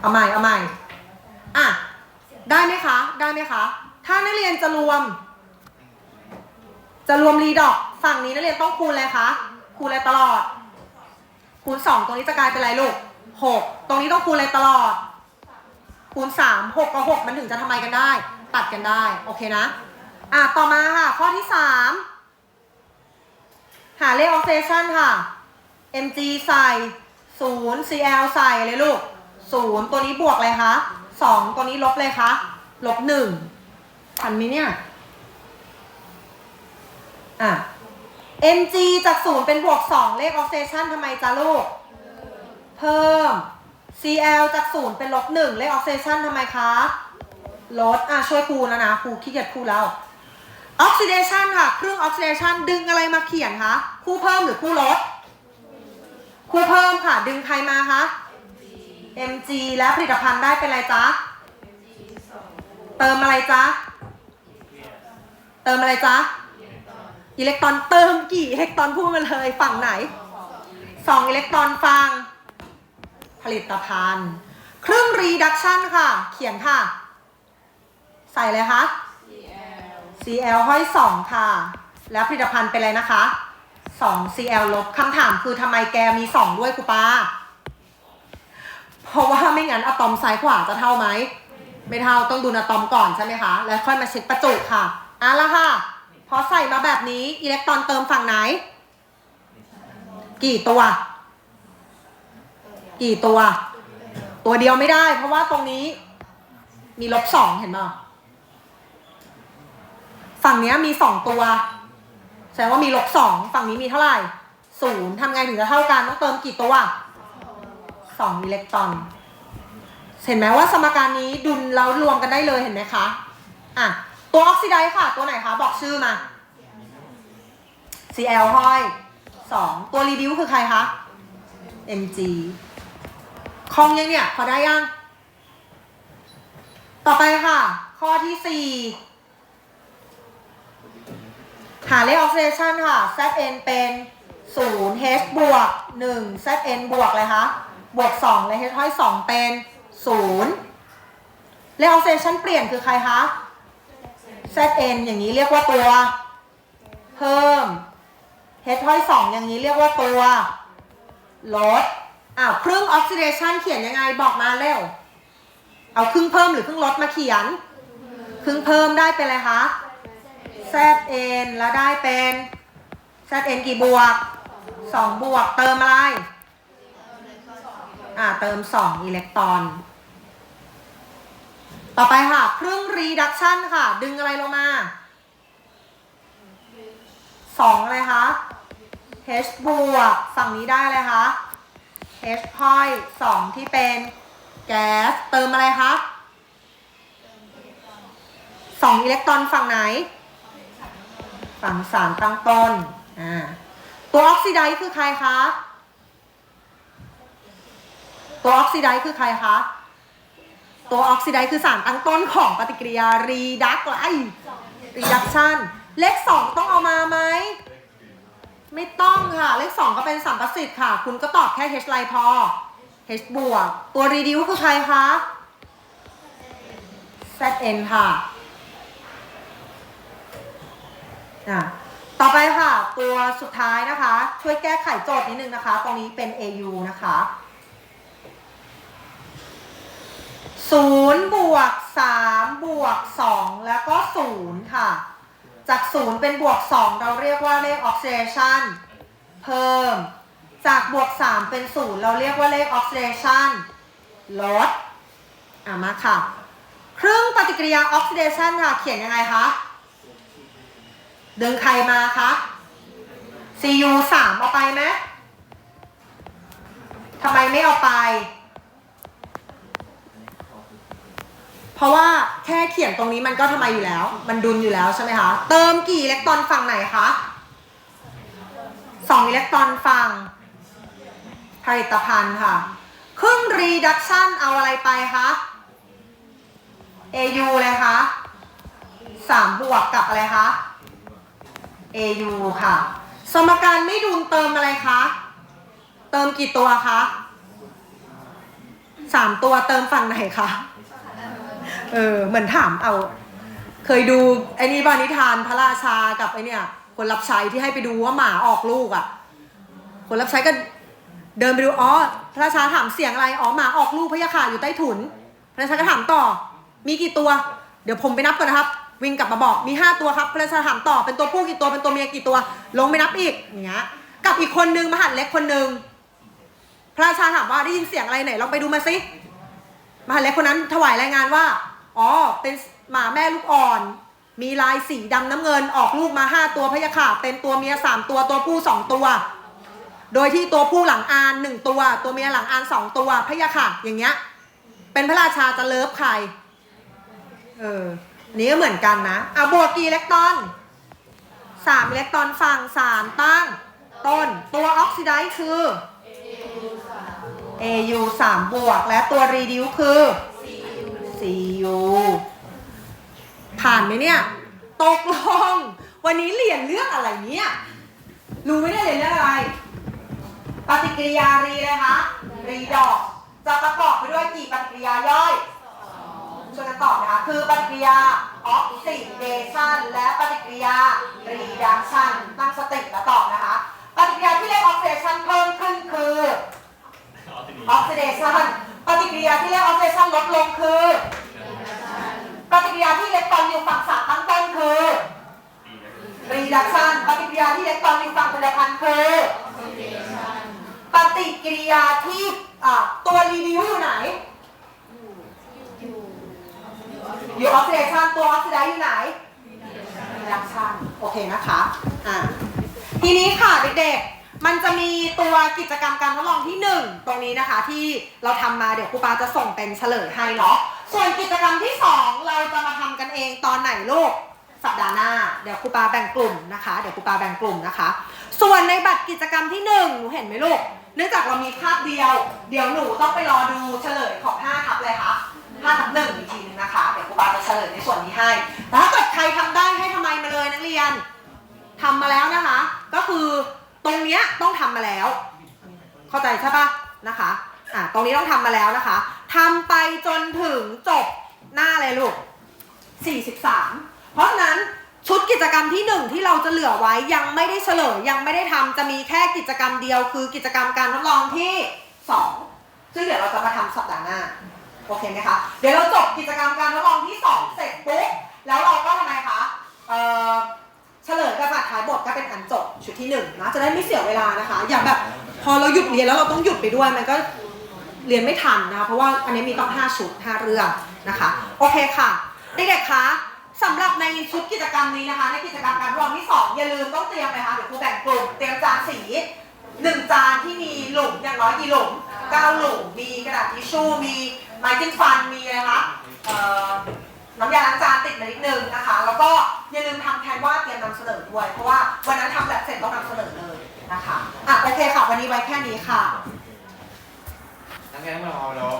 เอาใหม่เอาใหม่อะได้ไหมคะ ได้ไหมคะ ถ้านักเรียนจะรวม จะรวมรีดอกฝั่งนี้นักเรียนต้องคูณอะไรคะ คูณอะไรตลอด คูณสองตรงนี้จะกลายเป็นอะไรลูกหกตรงนี้ต้องคูณอะไรตลอด คูณสามหกกับหกมันถึงจะทำไมกันได้ ตัดกันได้ โอเคนะ อะต่อมาค่ะ ข้อที่สามหาเลขออกเซชันค่ะ mg ใส่ศูนย์ cl ใส่เลยลูก ศูนย์ตัวนี้บวกเลยคะสองตัวนี้ลบเลยคะลบหนึ่งทันไหมเนี่ย อะ mg จากศูนย์เป็นบวกสองเลขออกเซชันทำไมจ๊ะลูก เพิ่ม cl จากศูนย์เป็นลบหนึ่งเลขออกเซชันทำไมคะลดอะช่วยครูแล้วนะครูขี้เกียจครูแล้วออกซิเดชันค่ะ เครื่องออกซิเดชันดึงอะไรมาเขียนคะคู่เพิ่มหรือคู่ลดคู่เพิ่มค่ะ ดึงใครมาคะ mg และผลิตภัณฑ์ได้เป็นอะไรจ๊ะ เติมอะไรจ๊ะ เติมอะไรจ๊ะ อิเล็กตรอนเติมกี่อิเล็กตรอนพูดมาเลยฝั่งไหนสองอิเล็กตรอนฟัง ผลิตภัณฑ์ เครื่อง reduction ค่ะ เขียนค่ะ ใส่เลยคะ CL ห้อยสองค่ะ แล้วผลิตภัณฑ์เป็นอะไรนะคะ2 CL ลบคำถามคือทำไมแกมี2ด้วยครูปา เพราะว่าไม่งั้นอะตอมซ้ายขวาจะเท่าไหม ไม่เท่าต้องดูอะตอมก่อนใช่ไหมคะ แล้วค่อยมาเช็คประจุค่ะเอะละค่ะ พอใส่มาแบบนี้อิเล็กตรอนเติมฝั่งไหน กี่ตัว กี่ตัว ตัวเดียวไม่ได้ เพราะว่าตรงนี้ มีลบสองเห็นเปล่าฝั่งนี้มีสองตัว แสดงว่ามีลบสองฝั่งนี้มีเท่าไหร่ศูนย์ทำไงถึงจะเท่ากันต้องเติมกี่ตัว สองอิเล็กตรอน เห็นไหมว่าสมการนี้ดุลแล้วรวมกันได้เลยเห็นไหมคะอะตัวออกซิไดซ์ค่ะ ตัวไหนคะบอกชื่อมา Cl ห้อยสองตัวรีดิวคือใครคะ Mg คลองยังเนี่ย พอได้ยัง ต่อไปค่ะ ข้อที่สี่หาเลขออกซิเดชันค่ะ Zn เป็น 0 H บวก 1 Zn บวกเลยคะ บวก2เลย H ห้อย2เป็น0เลขออกซิเดชันเปลี่ยนคือใครคะ Zn อย่างนี้เรียกว่าตัว เพิ่ม H ห้อย2อย่างนี้เรียกว่าตัวลดอ้าวครึ่งออกซิเดชันเขียนยังไงบอกมาเร็ว เอาครึ่งเพิ่มหรือครึ่งลดมาเขียน ครึ่งเพิ่มได้เป็นอะไรคะ Zn แล้วได้เป็น Zn กี่บวก 2 บวกเติมอะไร อ่าเติม 2 อิเล็กตรอน ต่อไปค่ะ เครื่อง reduction ค่ะ ดึงอะไรลงมา 2 อะไรคะ H บวกฝั่งนี้ได้เลยคะ H พ้อย2ที่เป็นแก๊สเติมอะไรคะ2อิเล็กตรอนฝั่งไหน ฝั่งสารตั้งต้นอ่าตัวออกซิไดซ์คือใครคะ ตัวออกซิไดซ์คือใครคะ ตัวออกซิไดซ์คือสารตั้งต้นของปฏิกิริยารีดักไลรีดักชันเลขสองต้องเอามาไหม ไม่ต้องค่ะ เลขสองก็เป็นสัมประสิทธิ์ค่ะ คุณก็ตอบแค่ H ไลพอ H บวก ตัวรีดิวคือใครคะ Zn ค่ะอะต่อไปค่ะ ตัวสุดท้ายนะคะ ช่วยแก้ไขโจทย์นิดนึงนะคะ ตรงนี้เป็น AU นะคะ 0บวก3บวก2แล้วก็0ค่ะ จาก0เป็นบวก2เราเรียกว่าเลขออกซิเดชันเพิ่ม จากบวก3เป็น0เราเรียกว่าเลขออกซิเดชันลดอะมาค่ะครึ่งปฏิกิริยาออกซิเดชันค่ะ เขียนยังไงคะดึงใครมาคะ CU สามเอาไปไหมทำไมไม่เอาไป เพราะว่าแค่เขียนตรงนี้มันก็ทำไมอยู่แล้ว มันดุลอยู่แล้วใช่ไหมคะ เติมกี่อิเล็กตรอนฝั่งไหนคะสองอิเล็กตรอนฝั่งผลิตภัณฑ์ค่ะ ครึ่ง reduction เอาอะไรไปคะ AU เลยคะสามบวกกับอะไรคะ AU ค่ะ สมการไม่ดุลเติมอะไรคะ เติมกี่ตัวคะสามตัวเติมฝั่งไหนคะ เออเหมือนถามเอา เคยดูไอ้นี่บ้านิทานพระราชากับไอ้เนี่ยคนรับใช้ที่ให้ไปดูว่าหมาออกลูกอะ่ะ คนรับใช้ก็เดินไปดูอ๋อพระราชาถามเสียงอะไรอ๋อหมาออกลูกพระยาค่ะอยู่ใต้ถุน พระราชาก็ถามต่อ มีกี่ตัว เดี๋ยวผมไปนับก่อนนะครับ วิ่งกลับมาบอกมีห้าตัวครับ พระราชาถามต่อเป็นตัวผู้กี่ตัวเป็นตัวเมียกี่ตัว ลงไปนับอีกอย่างเงี้ยกับอีกคนนึงมหัดเล็กคนนึงพระราชาถามว่าได้ยินเสียงอะไรไหนลองไปดูมาสิมหัดเล็กคนนั้นถวายรายงานว่า อ๋อ เป็นหมาแม่ลูกอ่อน มีลายสีดำน้ำเงินออกลูกมาห้าตัวพะยะค่ะ เป็นตัวเมียสามตัวตัวผู้สองตัว โดยที่ตัวผู้หลังอานหนึ่งตัว ตัวเมียหลังอานสองตัวพะยะค่ะ อย่างเงี้ย เป็นพระราชาจะเลิฟใคร เออนี้ก็เหมือนกันนะอะบวกกี่อิเล็กตรอนสามอิเล็กตรอนฝั่งสามตั้ง ต้น ตัวออกซิไดซ์คือ AU 3บวก และตัว reduce คือ CU ผ่านไหมเนี่ย ตกลง วันนี้เรียนเรื่องอะไรเนี่ย รู้ไมเนี่ยเรียนเรื่องอะไร ปฏิกิริยารีเลยคะ รีดอก จะประกอบไปด้วยกี่ปฏิกิริยาย่อยช่วยกันตอบนะคะ คือปฏิกิริยาออกซิเดชันและปฏิกิริยารีดักชัน รียกลดลงคือ ปฏิกิริยาที่อิเล็กตรอนอยู่ฝั่งสามตั้งต้นคือ reduction ปฏิกิริยาที่อิเล็กตรอนอยู่ฝั่งผลิตภัณฑ์คือ ปฏิกิริยาที่อ่าตัว reduce อยู่ไหน อยู่ oxidation ตัว oxidize อยู่ไหน reduction โอเคนะคะ อ่าทีนี้ค่ะเด็กๆ มันจะมีตัวกิจกรรมการทดลองที่ 1 ตรงนี้นะคะที่เราทำมาเดี๋ยวครูปาจะส่งเป็นเฉลยให้เนาะส่วนกิจกรรมที่ 2 เราจะมาทำกันเองตอนไหนลูกสัปดาห์หน้าเดี๋ยวครูปาแบ่งกลุ่มนะคะเดี๋ยวครูปาแบ่งกลุ่มนะคะ ส่วนในบัตรกิจกรรมที่1หนูเห็นไหมลูกเนื่องจากเรามีคาบเดียว เดี๋ยวหนูต้องไปรอดูเฉลยของ5ทับเลยค่ะ5ทับหนึ่งอีกทีนึงนะคะเดี๋ยวครูปาจะเฉลยในส่วนนี้ให้แต่ถ้าเกิดใครทำได้ให้ทำไมมาเลยนักเรียนทำมาแล้วนะคะ ก็คือ ตรงเนี้ยต้องทำมาแล้ว เข้าใจใช่ปะนะคะอะตรงนี้ต้องทำมาแล้วนะคะทำไปจนถึงจบหน้าเลยลูก43 เพราะฉะนั้นชุดกิจกรรมที่ 1 ที่เราจะเหลือไว้ยังไม่ได้เฉลยยังไม่ได้ทำจะมีแค่กิจกรรมเดียว คือกิจกรรมการทดลองที่ 2 ซึ่งเดี๋ยวเราจะมาทำสัปดาห์หน้าโอเคไหมคะเดี๋ยวเราจบกิจกรรมการทดลองที่ 2 เสร็จปุ๊บแล้วเราก็ทำไมคะเอ่อ เฉลยกับท้ายบทก็เป็นอันจบชุดที่หนึ่งนะจะได้ไม่เสียเวลานะคะ อย่างแบบพอเราหยุดเรียนแล้วเราต้องหยุดไปด้วยมันก็เรียนไม่ทันนะคะเพราะว่าอันนี้มีต้อง5ชุด5เรื่องนะคะโอเคค่ะเด็กๆคะสำหรับในชุดกิจกรรมนี้นะคะ ในกิจกรรมการทดลองที่ 2 อย่าลืมต้องเตรียมนะคะเดี๋ยวครูแบ่งกลุ่มเตรียมจานสีหนึ่งจานที่มีหลุมอย่างน้อยกี่หลุมเก้าหลุมมีกระดาษทิชชู่มีไม้จิ้มฟันมีอะไรคะเอ่อน้ำยาล้างจานติดมานิดนึงนะคะ แล้วก็ อย่าลืมทำแทนว่าเตรียมนำเสนอด้วย เพราะว่าวันนั้นทำแบบเสร็จต้องนำเสนอเลยนะคะอะโอเคค่ะวันนี้ไว้แค่นี้ค่ะนักเรียนมาเอาแล้ว